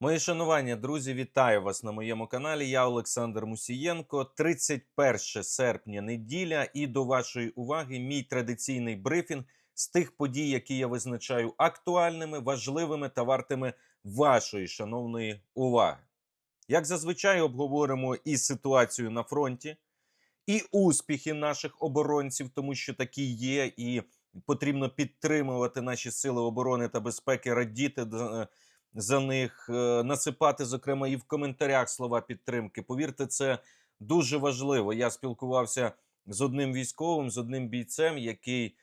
Мої шанування, друзі, вітаю вас на моєму каналі. Я Олександр Мусієнко. 31 серпня неділя, і до вашої уваги мій традиційний брифінг з тих подій, які я визначаю актуальними, важливими та вартими вашої шановної уваги. Як зазвичай обговоримо і ситуацію на фронті, і успіхи наших оборонців, тому що такі є, і потрібно підтримувати наші сили оборони та безпеки, радіти за- них, е, насипати, зокрема, і в коментарях слова підтримки. Повірте, це дуже важливо. Я спілкувався з одним військовим, з одним бійцем, який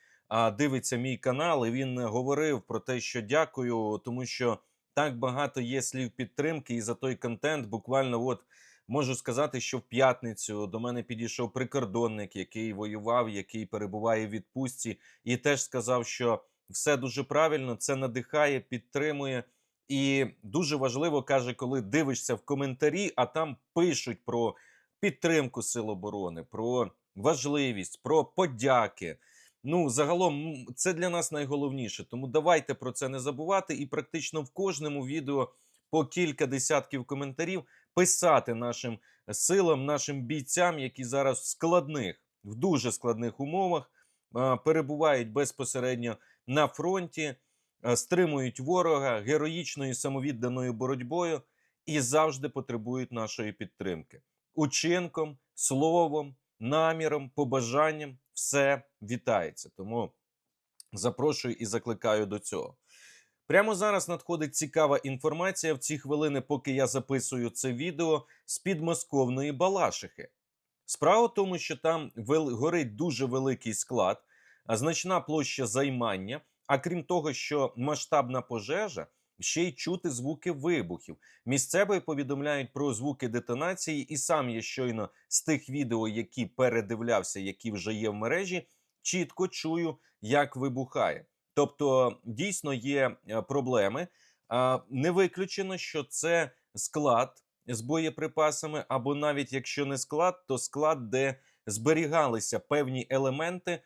дивиться мій канал, і він говорив про те, що дякую, тому що так багато є слів підтримки, і за той контент буквально от. Можу сказати, що в п'ятницю до мене підійшов прикордонник, який воював, який перебуває в відпустці, і теж сказав, що все дуже правильно, це надихає, підтримує. І дуже важливо каже, коли дивишся в коментарі, а там пишуть про підтримку сил оборони, про важливість, про подяки. Ну, загалом, це для нас найголовніше. Тому давайте про це не забувати. І практично в кожному відео по кілька десятків коментарів писати нашим силам, нашим бійцям, які зараз в складних, в дуже складних умовах перебувають безпосередньо на фронті, стримують ворога героїчною самовідданою боротьбою і завжди потребують нашої підтримки. Учинком, словом, наміром, побажанням все вітається. Тому запрошую і закликаю до цього. Прямо зараз надходить цікава інформація в ці хвилини, поки я записую це відео з підмосковної Балашихи. Справа в тому, що там горить дуже великий склад, а значна площа займання. А крім того, що масштабна пожежа, ще й чути звуки вибухів. Місцеві повідомляють про звуки детонації, і сам я щойно з тих відео, які передивлявся, які вже є в мережі, чітко чую, як вибухає. Тобто, дійсно є е, проблеми. Не виключено, що це склад з боєприпасами, або навіть якщо не склад, то склад, де зберігалися певні елементи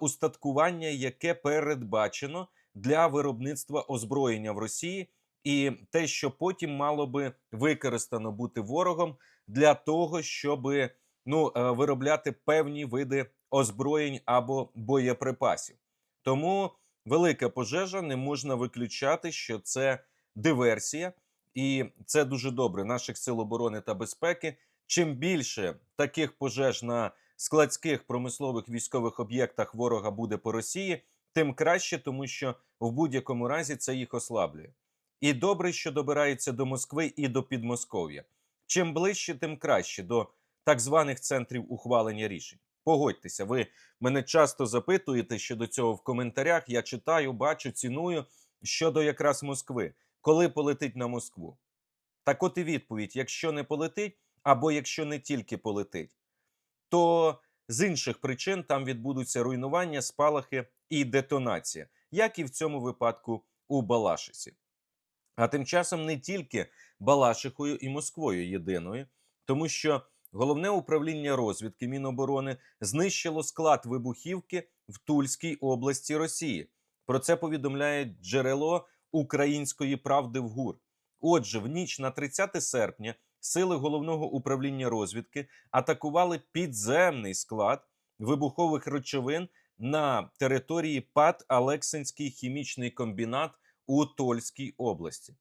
устаткування, яке передбачено для виробництва озброєння в Росії, і те, що потім мало би використано бути ворогом для того, щоб ну, е, виробляти певні види озброєнь або боєприпасів. Тому велика пожежа не можна виключати, що це диверсія, і це дуже добре. Наших сил оборони та безпеки. Чим більше таких пожеж на складських промислових військових об'єктах ворога буде по Росії, тим краще, тому що в будь-якому разі це їх ослаблює. І добре, що добирається до Москви і до Підмосков'я. Чим ближче, тим краще до так званих центрів ухвалення рішень. Погодьтеся, ви мене часто запитуєте щодо цього в коментарях. Я читаю, бачу, ціную щодо якраз Москви, коли полетить на Москву. Так от і відповідь: якщо не полетить, або якщо не тільки полетить, то з інших причин там відбудуться руйнування, спалахи і детонація, як і в цьому випадку у Балашисі. А тим часом не тільки Балашихою і Москвою єдиною, тому що головне управління розвідки Міноборони знищило склад вибухівки в Тульській області Росії. Про це повідомляє джерело української правди в ГУР. Отже, в ніч на 30 серпня сили головного управління розвідки атакували підземний склад вибухових речовин на території ПАД Алексинський хімічний комбінат у Тольській області.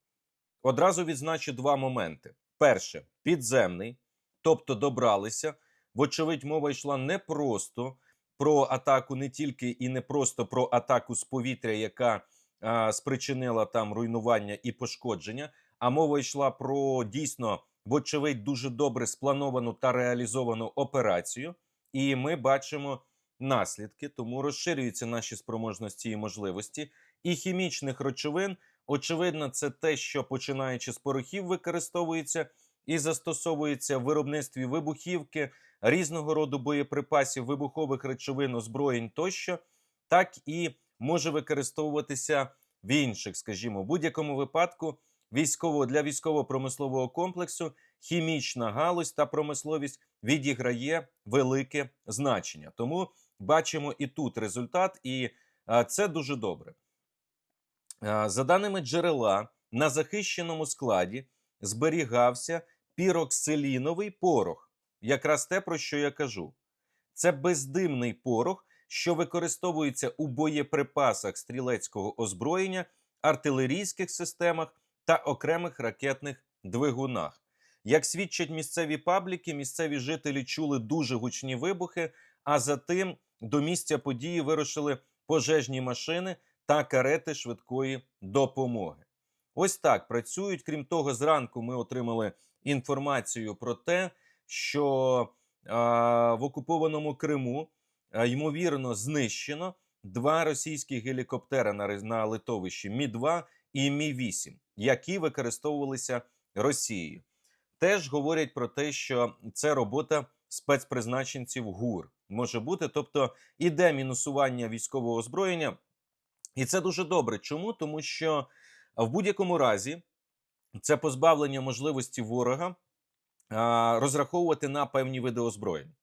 Одразу відзначу два моменти: перше підземний, тобто добралися. Вочевидь, мова йшла не просто про атаку, не тільки і не просто про атаку з повітря, яка а, спричинила там руйнування і пошкодження. А мова йшла про дійсно, вочевидь, дуже добре сплановану та реалізовану операцію. І ми бачимо наслідки, тому розширюються наші спроможності і можливості. І хімічних речовин, очевидно, це те, що починаючи з порохів, використовується і застосовується в виробництві вибухівки, різного роду боєприпасів, вибухових речовин, озброєнь тощо, так і може використовуватися в інших, скажімо, в будь-якому випадку військово для військово-промислового комплексу хімічна галузь та промисловість відіграє велике значення. Тому бачимо і тут результат, і це дуже добре. За даними джерела на захищеному складі зберігався піроксиліновий порох. Якраз те, про що я кажу. Це бездимний порох, що використовується у боєприпасах стрілецького озброєння, артилерійських системах та окремих ракетних двигунах. Як свідчать місцеві пабліки, місцеві жителі чули дуже гучні вибухи, а за тим до місця події вирушили пожежні машини та карети швидкої допомоги. Ось так працюють. Крім того, зранку ми отримали інформацію про те, що а, в окупованому Криму а, ймовірно знищено два російські гелікоптери на, на литовищі Мі 2 і Мі 8 які використовувалися Росією. Теж говорять про те, що це робота спецпризначенців ГУР може бути, тобто іде мінусування військового озброєння, і це дуже добре. Чому? Тому що в будь-якому разі це позбавлення можливості ворога а, розраховувати на певні види озброєнь.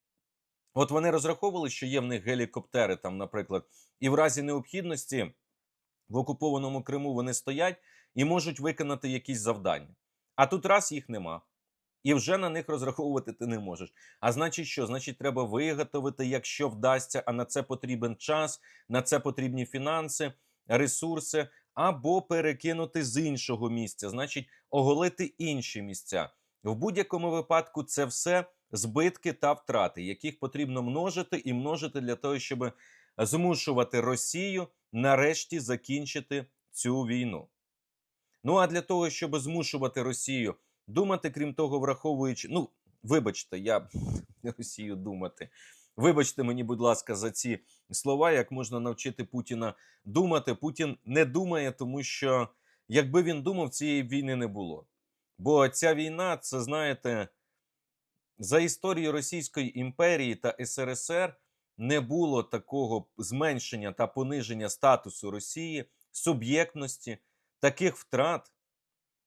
От вони розраховували, що є в них гелікоптери, там, наприклад, і в разі необхідності в окупованому Криму вони стоять і можуть виконати якісь завдання. А тут раз їх нема. І вже на них розраховувати ти не можеш. А значить, що? Значить, треба виготовити, якщо вдасться, а на це потрібен час, на це потрібні фінанси, ресурси, або перекинути з іншого місця, значить, оголити інші місця. В будь-якому випадку це все збитки та втрати, яких потрібно множити і множити для того, щоб змушувати Росію нарешті закінчити цю війну. Ну а для того, щоб змушувати Росію думати, крім того, враховуючи, ну вибачте, я Росію думати. Вибачте мені, будь ласка, за ці слова, як можна навчити Путіна думати. Путін не думає, тому що якби він думав, цієї війни не було. Бо ця війна, це знаєте, за історією Російської імперії та СРСР не було такого зменшення та пониження статусу Росії, суб'єктності, таких втрат,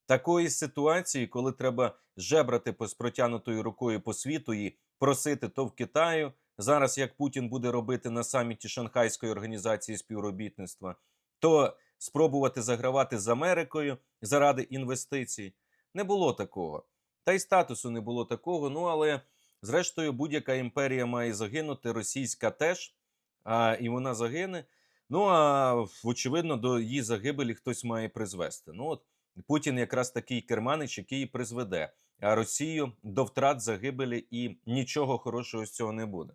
такої ситуації, коли треба жебрати з протягнутою рукою по світу і просити то в Китаю. Зараз як Путін буде робити на саміті Шанхайської організації співробітництва, то спробувати загравати з Америкою заради інвестицій. Не було такого. Та й статусу не було такого. Ну але зрештою будь-яка імперія має загинути, російська теж, а, і вона загине. Ну а очевидно, до її загибелі хтось має призвести. Ну от Путін якраз такий керманич, який і призведе а Росію до втрат загибелі, і нічого хорошого з цього не буде.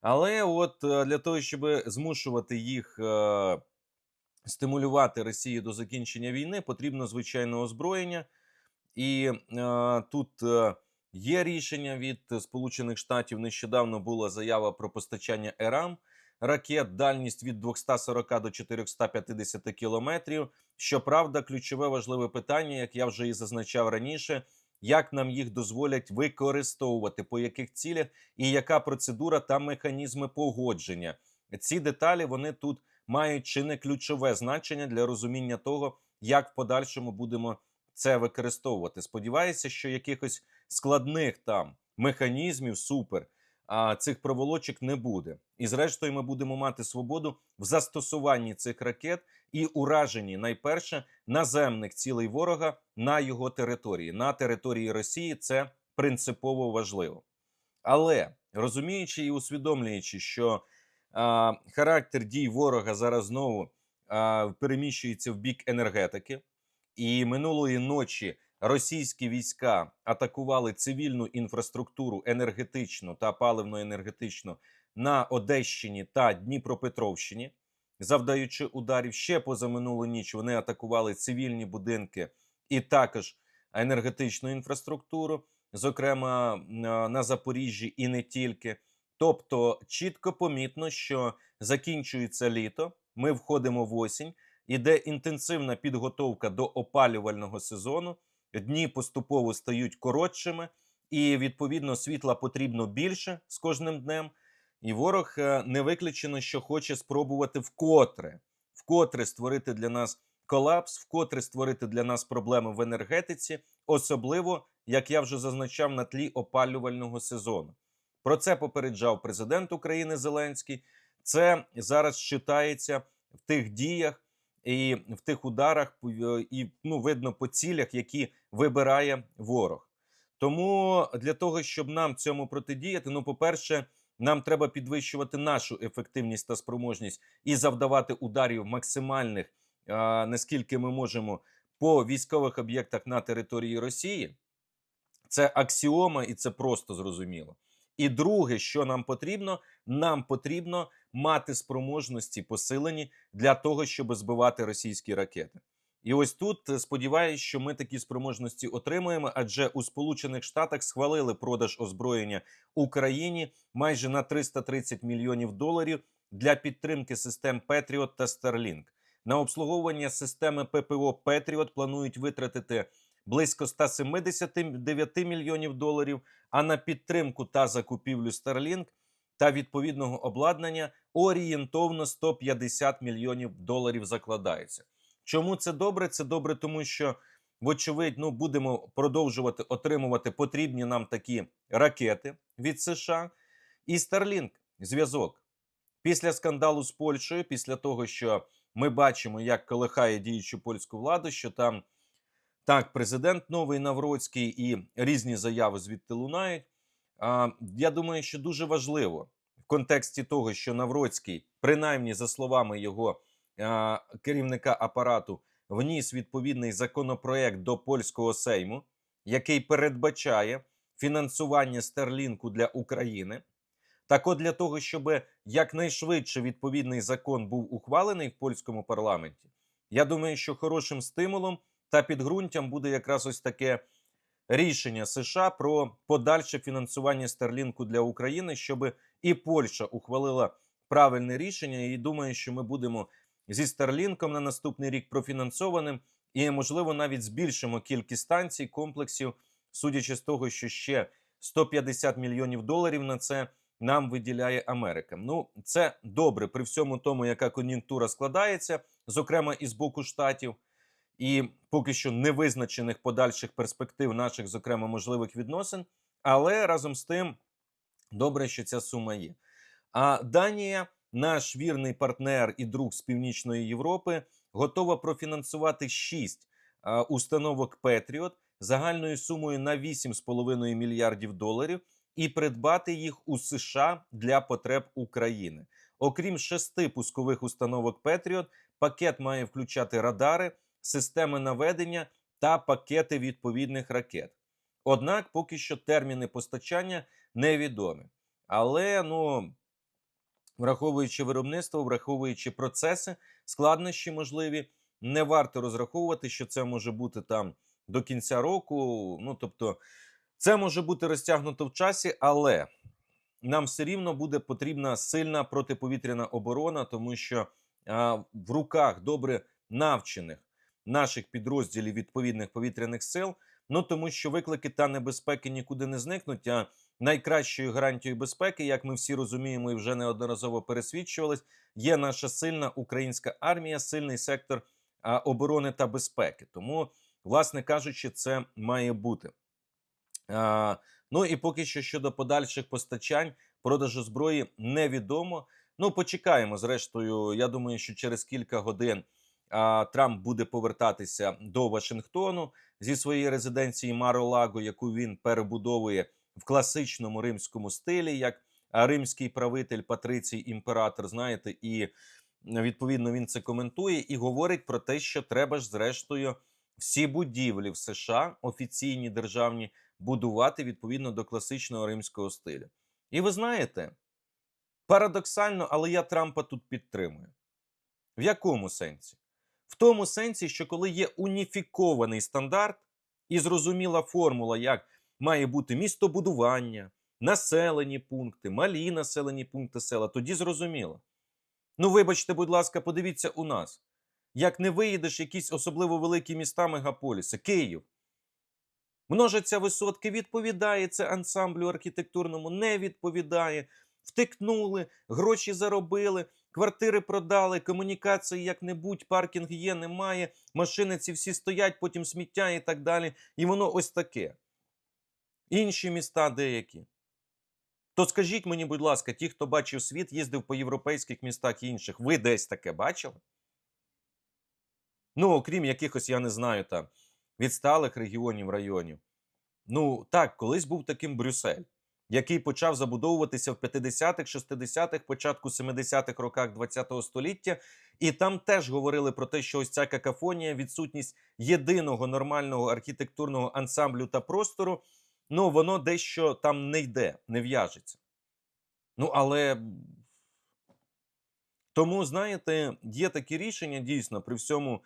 Але от е, для того, щоб змушувати їх е, стимулювати Росію до закінчення війни, потрібно звичайно озброєння. І е, тут е, є рішення від Сполучених Штатів. Нещодавно була заява про постачання ЕРАМ ракет, дальність від 240 до 450 кілометрів. Щоправда, ключове важливе питання, як я вже і зазначав раніше, як нам їх дозволять використовувати, по яких цілях і яка процедура та механізми погодження. Ці деталі вони тут мають чи не ключове значення для розуміння того, як в подальшому будемо це використовувати. Сподіваюся, що якихось складних там механізмів супер а, цих проволочок не буде. І зрештою, ми будемо мати свободу в застосуванні цих ракет і ураженні найперше наземних цілей ворога на його території, на території Росії. Це принципово важливо. Але розуміючи і усвідомлюючи, що а, характер дій ворога зараз знову а, переміщується в бік енергетики, і минулої ночі російські війська атакували цивільну інфраструктуру енергетичну та паливно-енергетичну на Одещині та Дніпропетровщині, завдаючи ударів ще позаминулу ніч. Вони атакували цивільні будинки і також енергетичну інфраструктуру, зокрема на Запоріжжі і не тільки. Тобто, чітко помітно, що закінчується літо, ми входимо в осінь, іде інтенсивна підготовка до опалювального сезону. Дні поступово стають коротшими, і відповідно світла потрібно більше з кожним днем. І ворог е, не виключено, що хоче спробувати вкотре, вкотре створити для нас колапс, вкотре створити для нас проблеми в енергетиці, особливо як я вже зазначав на тлі опалювального сезону. Про це попереджав президент України Зеленський. Це зараз читається в тих діях і в тих ударах е, і ну, видно по цілях, які вибирає ворог. Тому для того, щоб нам цьому протидіяти, ну, по-перше, нам треба підвищувати нашу ефективність та спроможність і завдавати ударів максимальних, а, наскільки ми можемо по військових об'єктах на території Росії. Це аксіома, і це просто зрозуміло. І друге, що нам потрібно, нам потрібно мати спроможності посилені для того, щоб збивати російські ракети. І ось тут е, сподіваюся, що ми такі спроможності отримуємо, адже у Сполучених Штатах схвалили продаж озброєння Україні майже на 330 мільйонів доларів для підтримки систем Петріот та Starlink. На обслуговування системи ППО Петріот планують витратити близько 179 мільйонів доларів. А на підтримку та закупівлю Starlink та відповідного обладнання орієнтовно 150 мільйонів доларів закладається. Чому це добре? Це добре, тому що, вочевидь, ну будемо продовжувати отримувати потрібні нам такі ракети від США. І Starlink зв'язок після скандалу з Польщею, після того, що ми бачимо, як колихає діючу польську владу, що там так, президент новий Навроцький і різні заяви звідти лунають. Я думаю, що дуже важливо в контексті того, що Навроцький, принаймні за словами його керівника апарату, вніс відповідний законопроект до польського сейму, який передбачає фінансування стерлінку для України. Так, от для того, щоб якнайшвидше відповідний закон був ухвалений в польському парламенті, я думаю, що хорошим стимулом та підґрунтям буде якраз ось таке рішення США про подальше фінансування стерлінку для України, щоб і Польща ухвалила правильне рішення. І думаю, що ми будемо зі стерлінком на наступний рік профінансованим, і можливо навіть збільшимо кількість станцій комплексів, судячи з того, що ще 150 мільйонів доларів на це. Нам виділяє Америка. Ну, це добре при всьому тому, яка кон'юнктура складається, зокрема і з боку штатів і поки що невизначених подальших перспектив наших, зокрема можливих відносин. Але разом з тим добре, що ця сума є. А Данія, наш вірний партнер і друг з Північної Європи, готова профінансувати 6 установок Петріот загальною сумою на 8,5 мільярдів доларів і придбати їх у США для потреб України. Окрім шести пускових установок Петріот, пакет має включати радари системи наведення та пакети відповідних ракет. Однак поки що терміни постачання невідомі. Але ну, враховуючи виробництво, враховуючи процеси, складнощі можливі, не варто розраховувати, що це може бути там до кінця року. Ну тобто, це може бути розтягнуто в часі, але нам все рівно буде потрібна сильна протиповітряна оборона, тому що а, в руках добре навчених наших підрозділів відповідних повітряних сил. Ну тому що виклики та небезпеки нікуди не зникнуть. А найкращою гарантією безпеки, як ми всі розуміємо, і вже неодноразово пересвідчувались, є наша сильна українська армія, сильний сектор оборони та безпеки. Тому, власне кажучи, це має бути. Ну і поки що щодо подальших постачань, продажу зброї невідомо. Ну, почекаємо. Зрештою, я думаю, що через кілька годин Трамп буде повертатися до Вашингтону зі своєї резиденції Маро-Лаго, яку він перебудовує в класичному римському стилі, як римський правитель, патрицій, імператор. Знаєте, і відповідно він це коментує і говорить про те, що треба ж, зрештою, всі будівлі в США офіційні державні будувати відповідно до класичного римського стилю. І ви знаєте, парадоксально, але я Трампа тут підтримую. В якому сенсі? В тому сенсі, що коли є уніфікований стандарт і зрозуміла формула, як має бути містобудування, населені пункти, малі населені пункти села, тоді зрозуміло. Ну, вибачте, будь ласка, подивіться у нас. Як не виїдеш якісь особливо великі міста мегаполіси, Київ. Множаться висотки, відповідає це ансамблю архітектурному, не відповідає. Втикнули, гроші заробили, квартири продали, комунікації як-небудь, паркінг є, немає, машини ці всі стоять, потім сміття і так далі. І воно ось таке. Інші міста деякі. То скажіть мені, будь ласка, ті, хто бачив світ, їздив по європейських містах і інших, ви десь таке бачили? Ну, окрім якихось, я не знаю, там відсталих регіонів районів. Ну так, колись був таким Брюссель, який почав забудовуватися в 50-х, 60-х, початку 70-х роках ХХ століття, і там теж говорили про те, що ось ця какафонія, відсутність єдиного нормального архітектурного ансамблю та простору, ну воно дещо там не йде, не в'яжеться. Ну, але тому, знаєте, є такі рішення дійсно при всьому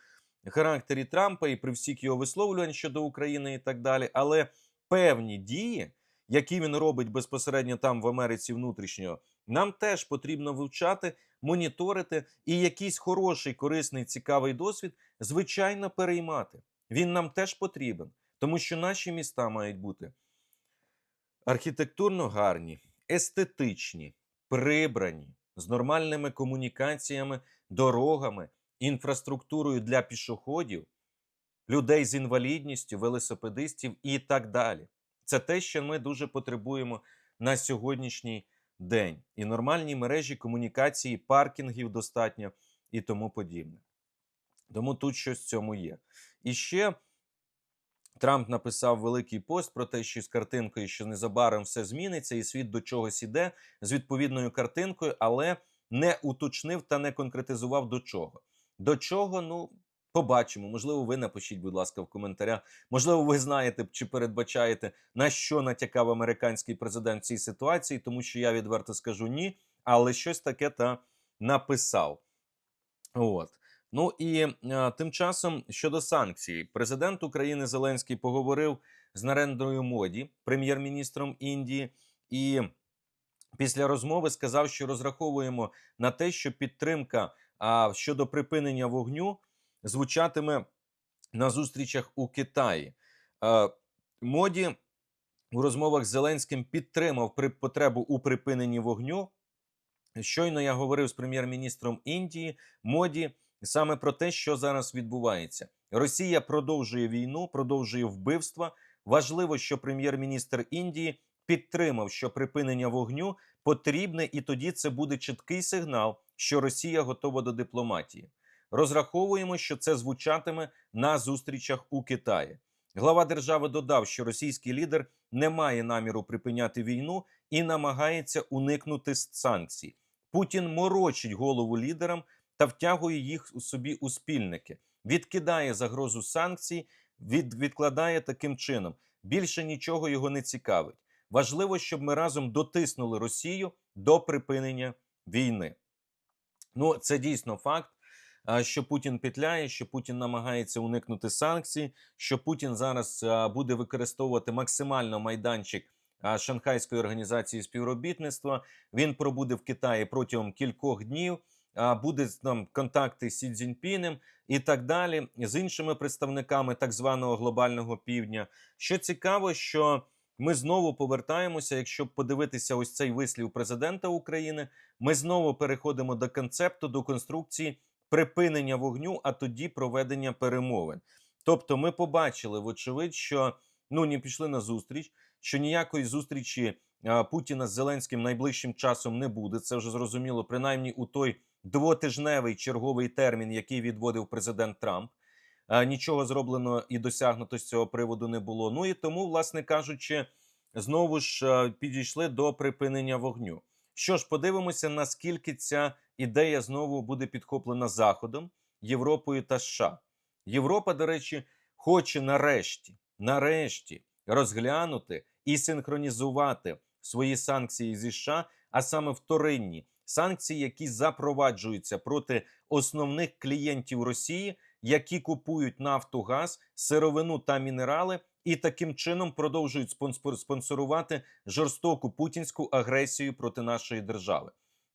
характері Трампа і при всіх його висловлювань щодо України і так далі. Але певні дії, які він робить безпосередньо там в Америці внутрішньо, нам теж потрібно вивчати, моніторити і якийсь хороший, корисний, цікавий досвід, звичайно, переймати. Він нам теж потрібен, тому що наші міста мають бути архітектурно гарні, естетичні, прибрані, з нормальними комунікаціями, дорогами, інфраструктурою для пішоходів, людей з інвалідністю, велосипедистів і так далі. Це те, що ми дуже потребуємо на сьогоднішній день. І нормальні мережі комунікації, паркінгів достатньо і тому подібне. Тому тут щось в цьому є. І ще Трамп написав великий пост про те, що з картинкою, що незабаром все зміниться, і світ до чогось іде з відповідною картинкою, але не уточнив та не конкретизував до чого. До чого, ну. Побачимо, можливо, ви напишіть, будь ласка, в коментарях. Можливо, ви знаєте чи передбачаєте, на що натякав американський президент в цій ситуації, тому що я відверто скажу ні, але щось таке та написав. От. Ну і а, тим часом щодо санкцій, президент України Зеленський поговорив з Нарендрою Моді, прем'єр-міністром Індії, і після розмови сказав, що розраховуємо на те, що підтримка а, щодо припинення вогню звучатиме на зустрічах у Китаї. Моді у розмовах з Зеленським підтримав потребу у припиненні вогню. Щойно я говорив з прем'єр-міністром Індії Моді саме про те, що зараз відбувається. Росія продовжує війну, продовжує вбивства. Важливо, що прем'єр-міністр Індії підтримав, що припинення вогню потрібне, і тоді це буде чіткий сигнал, що Росія готова до дипломатії. Розраховуємо, що це звучатиме на зустрічах у Китаї. Глава держави додав, що російський лідер не має наміру припиняти війну і намагається уникнути санкцій. Путін морочить голову лідерам та втягує їх у собі у спільники, відкидає загрозу санкцій, від, відкладає таким чином. Більше нічого його не цікавить. Важливо, щоб ми разом дотиснули Росію до припинення війни. Ну, це дійсно факт. Що Путін петляє, що Путін намагається уникнути санкцій, що Путін зараз буде використовувати максимально майданчик Шанхайської організації співробітництва. Він пробуде в Китаї протягом кількох днів буде там контакти з Сі Цзіньпінем і так далі, з іншими представниками так званого глобального півдня. Що цікаво, що ми знову повертаємося. Якщо подивитися ось цей вислів президента України, ми знову переходимо до концепту, до конструкції припинення вогню, а тоді проведення перемовин. Тобто, ми побачили, вочевидь, що ну не пішли на зустріч, що ніякої зустрічі Путіна з Зеленським найближчим часом не буде. Це вже зрозуміло, принаймні у той двотижневий черговий термін, який відводив президент Трамп. Нічого зроблено і досягнуто з цього приводу не було. Ну і тому, власне кажучи, знову ж підійшли до припинення вогню. Що ж, подивимося, наскільки ця ідея знову буде підхоплена Заходом, Європою та США. Європа, до речі, хоче нарешті, нарешті розглянути і синхронізувати свої санкції зі США, а саме вторинні санкції, які запроваджуються проти основних клієнтів Росії, які купують нафту, газ, сировину та мінерали, і таким чином продовжують спонсорувати жорстоку путінську агресію проти нашої держави.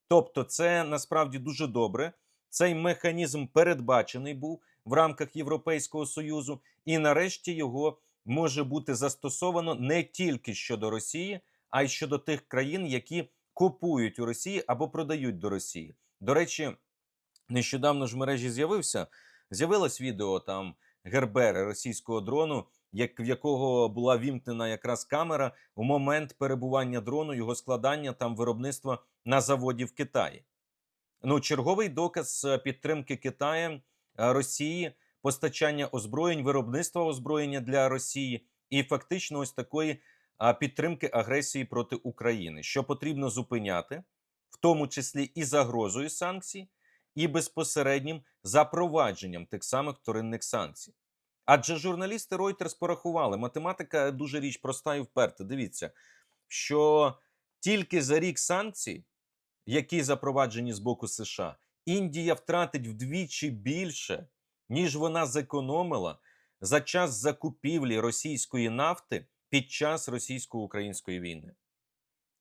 Тобто, це насправді дуже добре. Цей механізм передбачений був в рамках Європейського союзу, і нарешті його може бути застосовано не тільки щодо Росії, а й щодо тих країн, які купують у Росії або продають до Росії. До речі, нещодавно ж в мережі з'явився з'явилось відео там Гербери російського дрону, як в якого була вімкнена якраз камера у момент перебування дрону, його складання там виробництва на заводі в Китаї. Ну, черговий доказ е, підтримки Китаєм е, Росії постачання озброєнь, виробництва озброєння для Росії і фактично ось такої підтримки агресії проти України, що потрібно зупиняти, в тому числі і загрозою санкцій, і безпосереднім запровадженням тих самих вторинних санкцій. Адже журналісти Reuters порахували, математика дуже річ проста і вперта. Дивіться, що тільки за рік санкцій, які запроваджені з боку США, Індія втратить вдвічі більше, ніж вона зекономила за час закупівлі російської нафти під час російсько-української війни.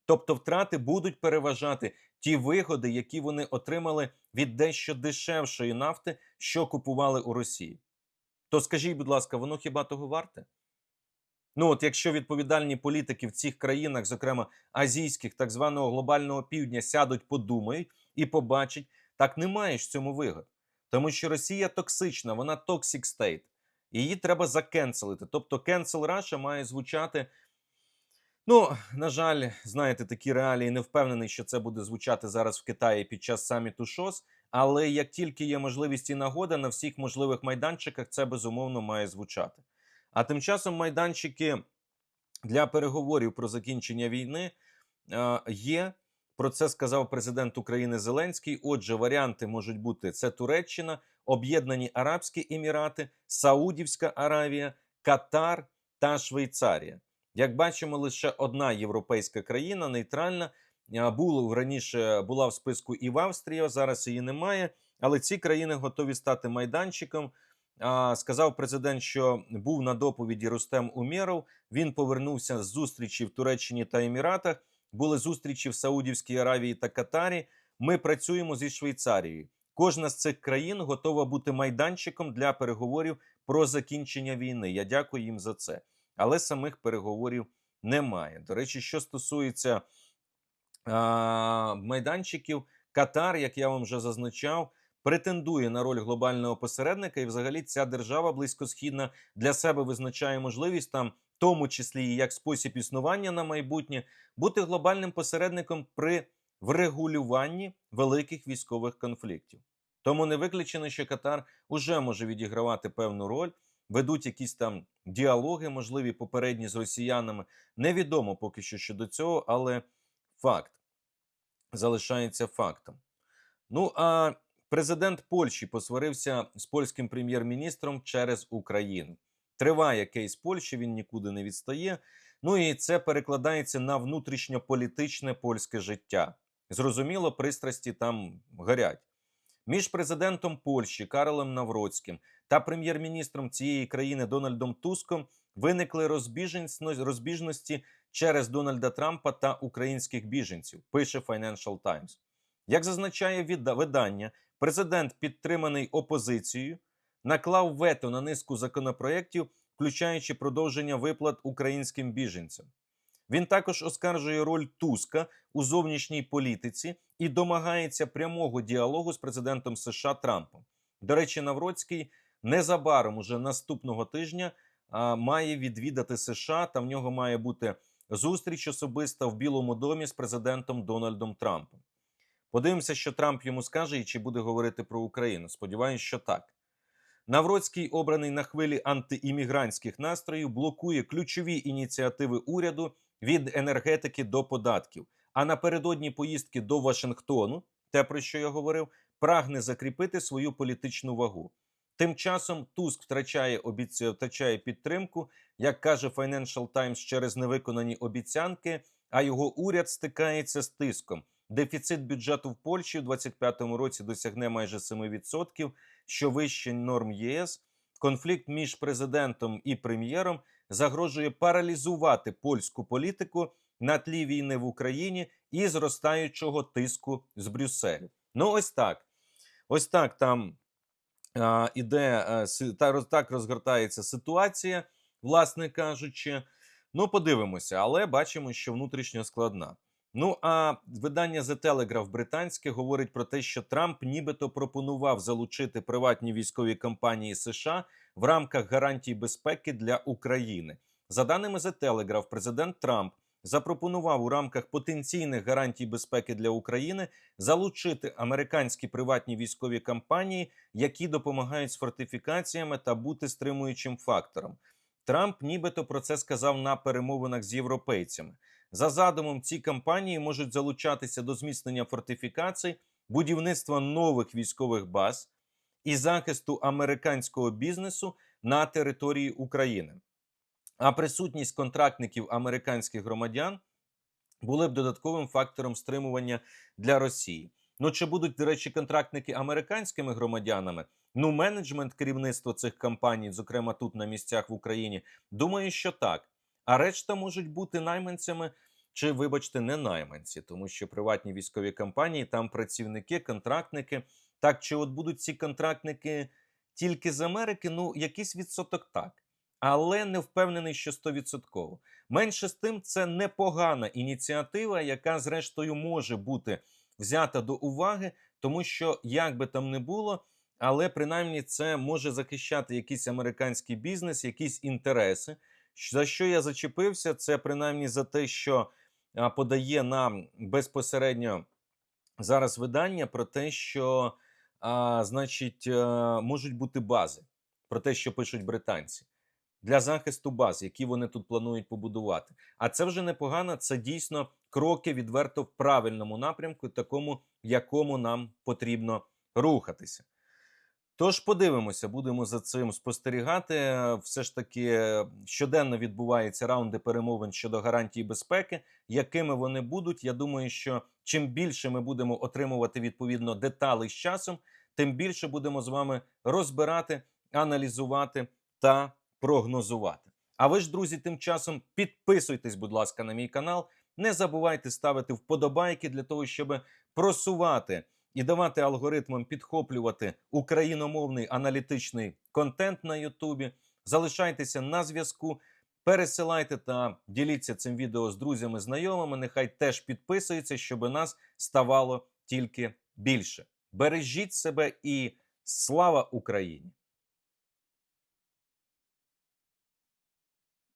Тобто втрати будуть переважати ті вигоди, які вони отримали від дещо дешевшої нафти, що купували у Росії. То скажіть, будь ласка, воно хіба того варте? Ну, от якщо відповідальні політики в цих країнах, зокрема азійських, так званого глобального півдня, сядуть, подумають і побачать, так немає ж цьому вигод. Тому що Росія токсична, вона toxic state. Її треба закенселити. Тобто, cancel Russia має звучати. Ну, на жаль, знаєте, такі реалії не впевнений, що це буде звучати зараз в Китаї під час саміту ШОС. Але як тільки є можливість і нагода на всіх можливих майданчиках, це безумовно має звучати. А тим часом майданчики для переговорів про закінчення війни е, є. Про це сказав президент України Зеленський. Отже, варіанти можуть бути: це Туреччина, Об'єднані Арабські Емірати, Саудівська Аравія, Катар та Швейцарія. Як бачимо, лише одна європейська країна нейтральна. Була раніше була в списку і в Австрії, зараз її немає. Але ці країни готові стати майданчиком. Сказав президент, що був на доповіді Рустем Умєров. Він повернувся з зустрічі в Туреччині та Еміратах. Були зустрічі в Саудівській Аравії та Катарі. Ми працюємо зі Швейцарією. Кожна з цих країн готова бути майданчиком для переговорів про закінчення війни. Я дякую їм за це. Але самих переговорів немає. До речі, що стосується майданчиків, Катар, як я вам вже зазначав, претендує на роль глобального посередника, і взагалі ця держава близькосхідна для себе визначає можливість там, в тому числі і як спосіб існування на майбутнє, бути глобальним посередником при врегулюванні великих військових конфліктів. Тому не виключено, що Катар уже може відігравати певну роль, ведуть якісь там діалоги, можливі попередні з росіянами. Невідомо поки що щодо цього, але факт залишається фактом. Ну а президент Польщі посварився з польським прем'єр-міністром через Україну. Триває кейс Польщі, він нікуди не відстає. Ну і це перекладається на внутрішньополітичне польське життя. Зрозуміло, пристрасті там горять. Між президентом Польщі Карлем Навроцьким та прем'єр-міністром цієї країни Дональдом Туском виникли розбіжності, розбіжності через Дональда Трампа та українських біженців. Пише Financial Times. Як зазначає видання, президент, підтриманий опозицією, наклав вето на низку законопроєктів, включаючи продовження виплат українським біженцям. Він також оскаржує роль Туска у зовнішній політиці і домагається прямого діалогу з президентом США Трампом. До речі, Навроцький незабаром, уже наступного тижня, має відвідати США, та в нього має бути зустріч особиста в Білому домі з президентом Дональдом Трампом. Подивимося, що Трамп йому скаже і чи буде говорити про Україну. Сподіваюсь, що так. Навроцький, обраний на хвилі антиіммігрантських настроїв, блокує ключові ініціативи уряду від енергетики до податків. А напередодні поїздки до Вашингтону, те про що я говорив, прагне закріпити свою політичну вагу. Тим часом Туск втрачає обіця... втрачає підтримку, як каже Financial Times, через невиконані обіцянки, а його уряд стикається з тиском. Дефіцит бюджету в Польщі у 2025 році досягне майже 7%, що вище норм ЄС. Конфлікт між президентом і прем'єром загрожує паралізувати польську політику на тлі війни в Україні і зростаючого тиску з Брюсселю. Ну, ось так. Ось так там іде роз- так розгортається ситуація, власне кажучи. Ну, подивимося, але бачимо, що внутрішньо складна. Ну а видання The Telegraph британське говорить про те, що Трамп нібито пропонував залучити приватні військові компанії США в рамках гарантій безпеки для України. За даними The Telegraph, президент Трамп запропонував у рамках потенційних гарантій безпеки для України залучити американські приватні військові компанії, які допомагають з фортифікаціями та бути стримуючим фактором. Трамп нібито про це сказав на перемовинах з європейцями. За задумом, ці компанії можуть залучатися до зміцнення фортифікацій, будівництва нових військових баз і захисту американського бізнесу на території України. А присутність контрактників американських громадян були б додатковим фактором стримування для Росії. Ну чи будуть, до речі, контрактники американськими громадянами? Ну, менеджмент керівництво цих компаній, зокрема тут на місцях в Україні, думаю, що так. А решта можуть бути найманцями, чи, вибачте, не найманці, тому що приватні військові компанії, там працівники, контрактники. Так, чи от будуть ці контрактники тільки з Америки? Ну, якийсь відсоток так. Але не впевнений, що 100%. Менше з тим, це непогана ініціатива, яка, зрештою, може бути взята до уваги, тому що як би там не було, але принаймні це може захищати якийсь американський бізнес, якісь інтереси. За що я зачепився, це принаймні за те, що подає нам безпосередньо зараз видання про те, що, а, значить, а, можуть бути бази, про те, що пишуть британці. Для захисту баз, які вони тут планують побудувати. А це вже непогано, це дійсно кроки відверто в правильному напрямку, такому, якому нам потрібно рухатися. Тож подивимося, будемо за цим спостерігати. Все ж таки щоденно відбуваються раунди перемовин щодо гарантії безпеки. Якими вони будуть? Я думаю, що чим більше ми будемо отримувати відповідно деталей з часом, тим більше будемо з вами розбирати, аналізувати та прогнозувати. А ви ж, друзі, тим часом підписуйтесь, будь ласка, на мій канал. Не забувайте ставити вподобайки для того, щоб просувати і давати алгоритмам підхоплювати україномовний аналітичний контент на Ютубі. Залишайтеся на зв'язку, пересилайте та діліться цим відео з друзями, знайомими. Нехай теж підписуються, щоб нас ставало тільки більше. Бережіть себе і слава Україні!